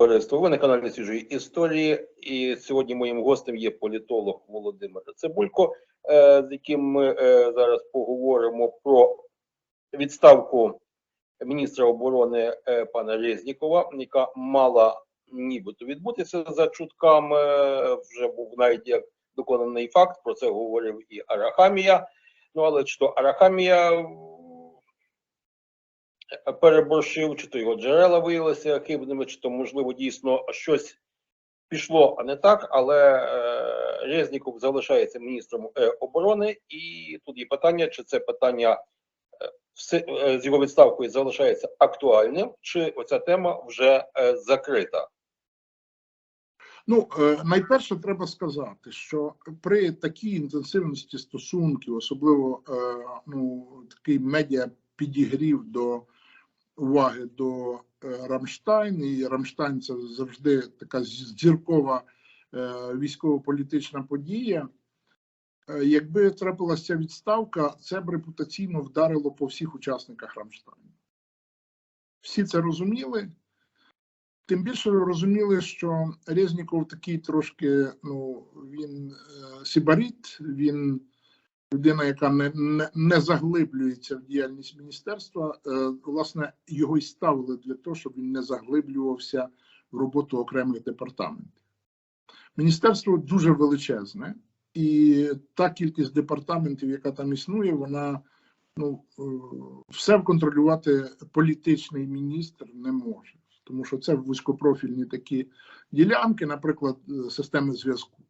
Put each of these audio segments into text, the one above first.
Товариство, ви на каналі свіжої історії, і сьогодні моїм гостем є політолог Володимир Цибулько, е, з яким ми е, зараз поговоримо про відставку міністра оборони е, пана Резнікова, яка мала нібито відбутися за чутками. Вже був навіть як доконаний факт. Про це говорив і Арахамія. Ну але чи то Арахамія переборщив, чи то його джерела виявилися хибними, чи то, можливо, дійсно щось пішло, а не так. Але е, Резніков залишається міністром е, оборони, і тут є питання, чи це питання е, все, е, з його відставкою залишається актуальним, чи оця тема вже е, закрита. Ну, е, найперше, треба сказати, що при такій інтенсивності стосунків, особливо е, ну, такий медіа підігрів до уваги до е, Рамштайн, і Рамштайн це завжди така зіркова е, військово-політична подія. Е, Якби трапилася відставка, це б репутаційно вдарило по всіх учасниках Рамштайну. Всі це розуміли. Тим більше розуміли, що Резніков такий трошки, ну він сибарит, він людина, яка не, не, не заглиблюється в діяльність міністерства. Е, власне, його й ставили для того, щоб він не заглиблювався в роботу окремих департаментів. Міністерство дуже величезне, і та кількість департаментів, яка там існує, вона ну, е, все контролювати політичний міністр не може тому що це вузькопрофільні такі ділянки, наприклад, е, системи зв'язку.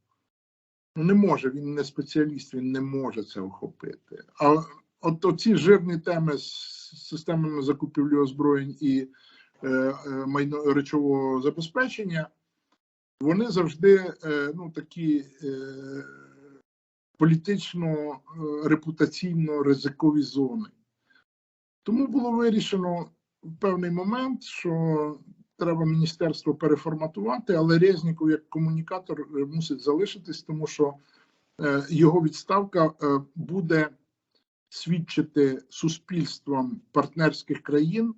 Не може, він не спеціаліст, він не може це охопити. А от оці жирні теми з системами закупівлі озброєнь і е, е, майно речового забезпечення, вони завжди е, ну, такі е, політично е, репутаційно ризикові зони. Тому було вирішено в певний момент, що треба міністерство переформатувати, але Резніков як комунікатор е, мусить залишитись, тому що е, його відставка е, буде свідчити суспільством партнерських країн,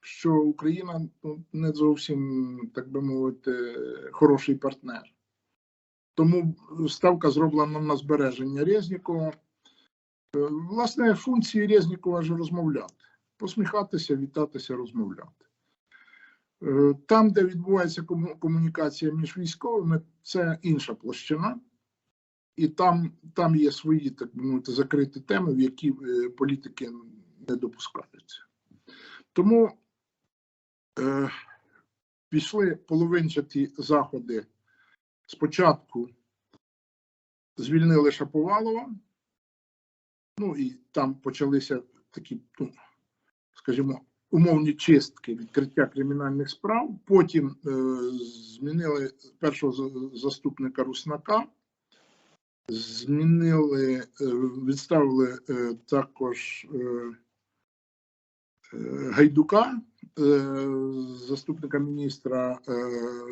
що Україна ну, не зовсім, так би мовити, хороший партнер. Тому ставка зроблена на збереження Резнікова. Власне, функції Резнікова ж розмовляти посміхатися, вітатися, розмовляти. Е, там, де відбувається комунікація між військовими, це інша площина, і там там є свої так би мовити, закриті теми, в які е, політики не допускаються. Тому е, пішли половинчаті заходи. Спочатку звільнили Шаповалова, ну і там почалися такі ну, скажімо, умовні чистки відкриття кримінальних справ. Потім е, змінили першого заступника Руснака, змінили, е, відставили е, також е, е, Гайдука, е, заступника міністра, е,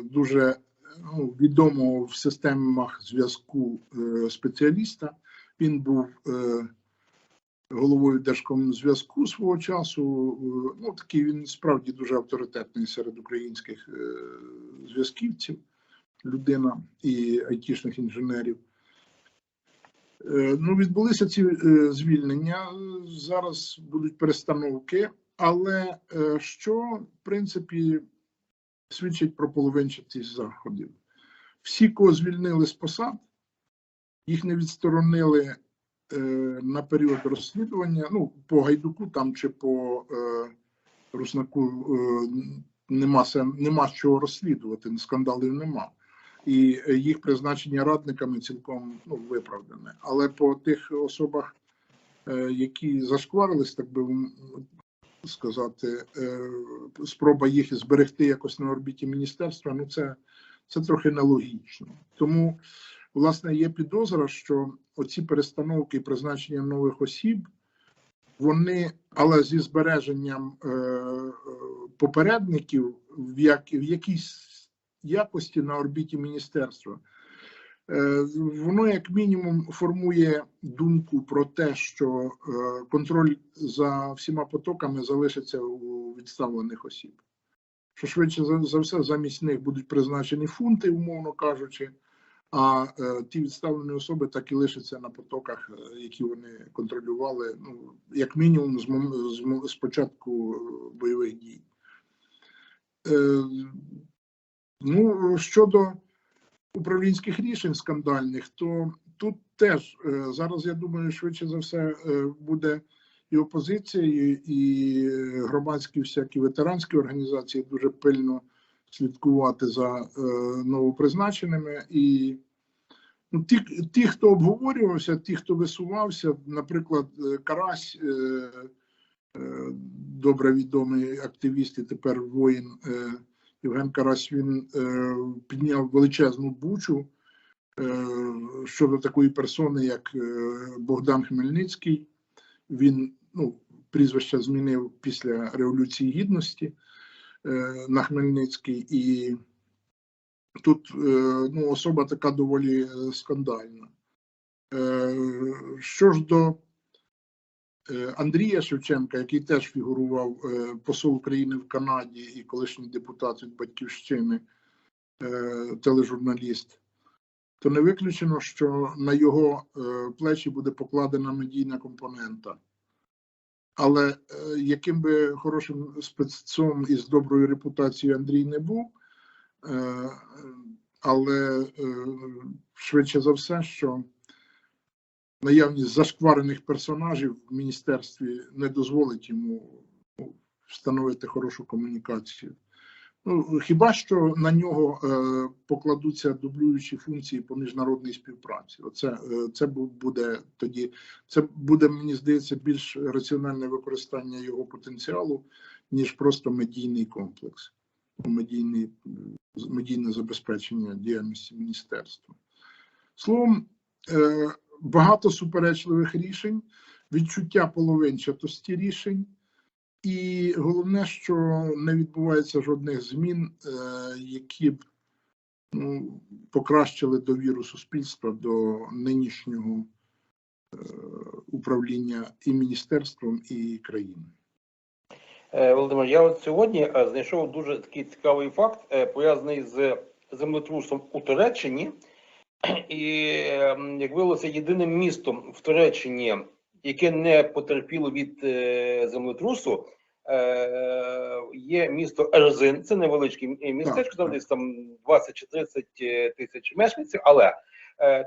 дуже ну, відомого в системах зв'язку е, спеціаліста. Він був. Е, головою Держкомзв'язку свого часу. Е, ну такий він справді дуже авторитетний серед українських е, зв'язківців, людина і айтішних інженерів. Е, ну, відбулися ці звільнення. Зараз будуть перестановки, але що в принципі свідчить про половинчатість заходів? Всі, кого звільнили з посад, їх не відсторонили на період розслідування, ну, по гайдуку там чи по е, Руснаку е, нема нема чого розслідувати, скандалів нема. І їх призначення радниками цілком ну, виправдане. Але по тих особах, е, які зашкварились, так би сказати, е, спроба їх зберегти якось на орбіті міністерства, ну це, це трохи нелогічно. Тому власне є підозра, що оці перестановки призначення нових осіб, вони, але зі збереженням е, попередників в, як, в якійсь якості на орбіті міністерства, е, воно як мінімум формує думку про те, що е, контроль за всіма потоками залишиться у відставлених осіб. що швидше за, за все замість них будуть призначені фунти, умовно кажучи, а е, ті відставлені особи так і лишаться на потоках, е, які вони контролювали, ну, як мінімум, з, з, з початку е, бойових дій. Е, ну, щодо управлінських рішень скандальних, то тут теж е, зараз я думаю, швидше за все е, буде і опозиція, і, і громадські всякі ветеранські організації дуже пильно слідкувати за е, новопризначеними. І ті, ті, хто обговорювався, ті, хто висувався, наприклад, е, Карась, е, е, добре відомий активіст і тепер воїн е, Євген Карась, він е, підняв величезну бучу е, щодо такої персони, як е, Богдан Хмельницький. Він ну, прізвище змінив після Революції Гідності е, на Хмельницький, і тут е, ну, особа така доволі е, скандальна. Е, що ж до Андрія Шевченка, який теж фігурував посол України в Канаді і колишній депутат від Батьківщини, тележурналіст, то не виключено, що на його плечі буде покладена медійна компонента. Але яким би хорошим спецом із доброю репутацією Андрій не був, але е, швидше за все, що наявність зашкварених персонажів в міністерстві не дозволить йому ну, встановити хорошу комунікацію. Ну, хіба що на нього е, покладуться дублюючі функції по міжнародній співпраці? Оце е, це буде тоді. Це буде, мені здається, більш раціональне використання його потенціалу, ніж просто медійний комплекс, медійний, з- медійне забезпечення діяльності міністерства. Словом, е, багато суперечливих рішень, відчуття половинчатості рішень. І головне, що не відбувається жодних змін, е, які б ну, покращили довіру суспільства до нинішнього е, управління і міністерством, і країною. Е, Володимир, я от сьогодні е, знайшов дуже такий цікавий факт, е, пов'язаний з землетрусом у Туреччині. І, ем, як виявилося, єдиним містом в Туреччині, яке не потерпіло від землетрусу, є місто Ерзин. Це невеличке містечко, там десь там 20 чи 30 е, тисяч мешканців, але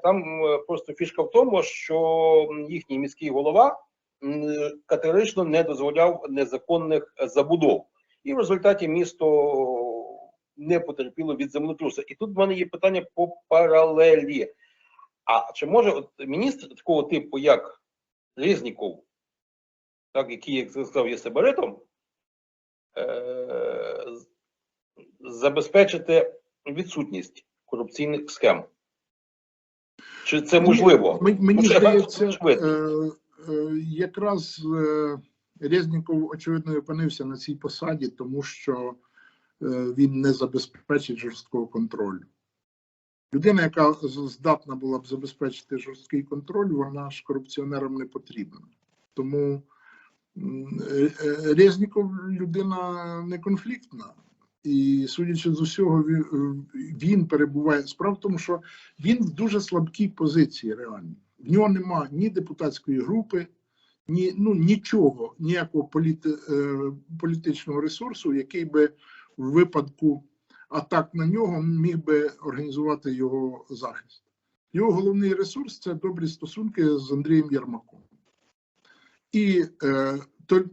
там просто фішка в тому, що їхній міський голова категорично не дозволяв незаконних забудов. І в результаті місто не потерпіло від землетрусу. І тут в мене є питання по паралелі. А чи може от міністр такого типу, як Резніков, так, який, як сказав, є сепаратом, е- забезпечити відсутність корупційних схем? Чи це можливо? Мені, мені здається, е, якраз е, Резніков, очевидно, опинився на цій посаді, тому що е, він не забезпечить жорсткого контролю. Людина, яка здатна була б забезпечити жорсткий контроль, вона ж корупціонерам не потрібна. Тому Резніков людина не конфліктна. І судячи з усього, він, перебуває. Справа в тому, що він в дуже слабкій позиції реально. В нього нема ні депутатської групи, ні ну нічого, ніякого політи, е, політичного ресурсу, який би в випадку атак на нього міг би організувати його захист. Його головний ресурс це добрі стосунки з Андрієм Єрмаком і е,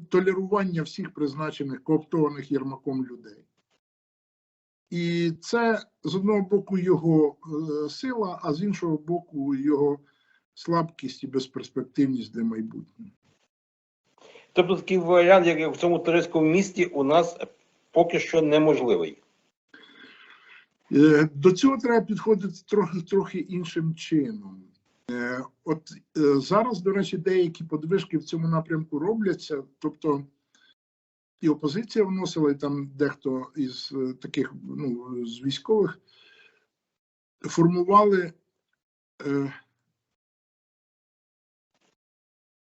толерування всіх призначених кооптованих Єрмаком людей. І це з одного боку його е, сила, а з іншого боку, його слабкість і безперспективність для майбутнього. Тобто такий варіант, як в цьому турецькому місті, у нас поки що неможливий. Е, До цього треба підходити трохи трохи іншим чином. Е, От е, зараз, до речі, деякі подвижки в цьому напрямку робляться. Тобто і опозиція вносила, і там дехто із таких ну, з військових формували е,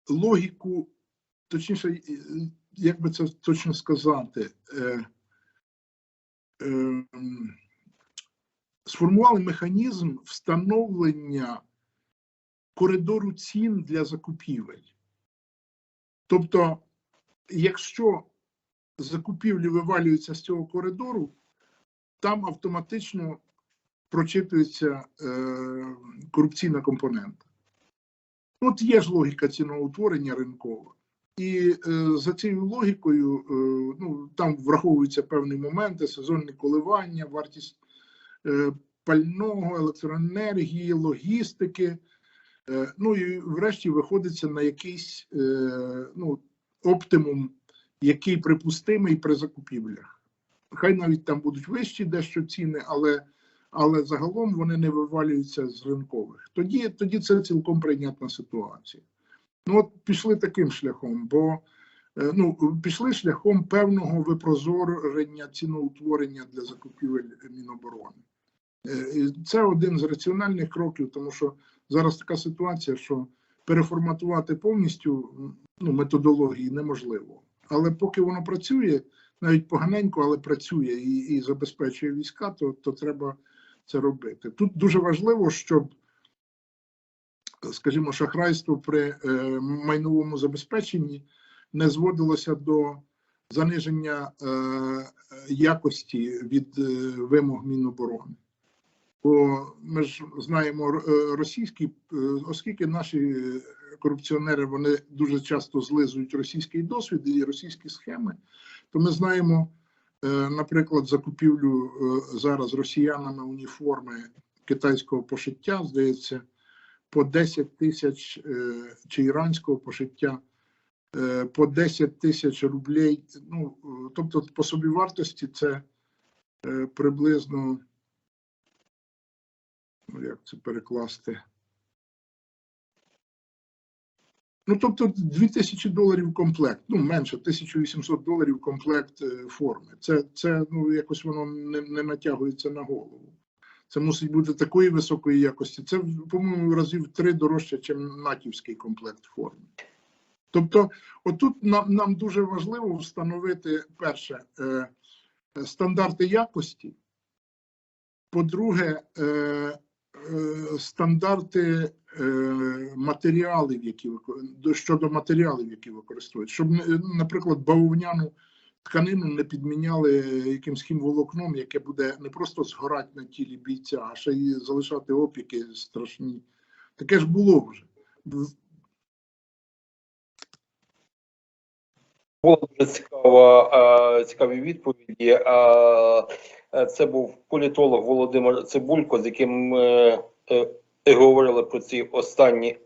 логіку, точніше, е, як би це точно сказати, е, ем, сформували механізм встановлення коридору цін для закупівель. Тобто, якщо закупівлі вивалюються з цього коридору, там автоматично прочитується е, корупційна компонента. От є ж логіка ціноутворення ринкова. І е, за цією логікою, е, ну там враховуються певні моменти, сезонні коливання, вартість е, пального, електроенергії, логістики. Е, ну і врешті виходиться на якийсь е, ну, оптимум, який припустимий при закупівлях. Хай навіть там будуть вищі дещо ціни, але, але загалом вони не вивалюються з ринкових. Тоді, тоді це цілком прийнятна ситуація. Ну, от пішли таким шляхом, бо е, ну, пішли шляхом певного випрозорення ціноутворення для закупівель Міноборони. Е, Це один з раціональних кроків, тому що зараз така ситуація, що переформатувати повністю ну, методології неможливо. Але поки воно працює, навіть поганенько, але працює і, і забезпечує війська, то, то треба це робити. Тут дуже важливо, щоб скажімо, шахрайство при е, майновому забезпеченні не зводилося до заниження е, якості від е, вимог Міноборони. Бо ми ж знаємо російські, оскільки наші корупціонери вони дуже часто злизують російський досвід і російські схеми, то ми знаємо, наприклад, закупівлю е, зараз росіянами уніформи китайського пошиття, здається, по 10 тисяч е, чи іранського пошиття е, по 10 тисяч рублей. Ну, е, тобто, по собівартості це е, приблизно, ну, як це перекласти? Ну, тобто 2000 доларів комплект, ну менше 1800 доларів комплект е, форми. Це, це ну, якось воно не, не натягується на голову. Це мусить бути такої високої якості. Це, по-моєму, разів три дорожче, ніж натівський комплект форми. Тобто, отут нам, нам дуже важливо встановити перше е, стандарти якості. По-друге, е, е, стандарти матеріалів, які щодо матеріалів, які використовують, щоб, наприклад, бавовняну тканину не підміняли якимсь хімволокном, яке буде не просто згорати на тілі бійця, а ще й залишати опіки страшні. Таке ж було вже. Була дуже цікава, е, цікаві відповіді. Е, е, Це був політолог Володимир Цибулько, з яким е, е, говорили про ці останні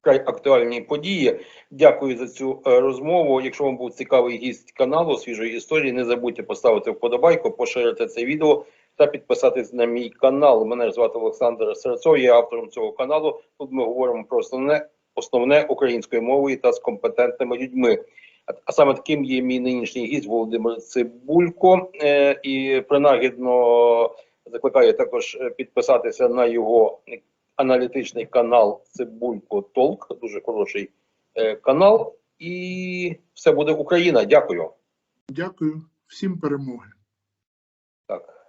вкрай актуальні події. Дякую за цю е, розмову. Якщо вам був цікавий гість каналу свіжої історії, не забудьте поставити вподобайку, поширити це відео та підписатись на мій канал. Мене звати Олександр Серцов, я автором цього каналу. Тут ми говоримо про основне, основне українською мовою та з компетентними людьми. А- А саме таким є мій нинішній гість Володимир Цибулько. Е, і принагідно закликаю також е, підписатися на його аналітичний канал Цибулько Толк. Дуже хороший е, канал. І все буде Україна. Дякую. Дякую, всім перемоги. Так.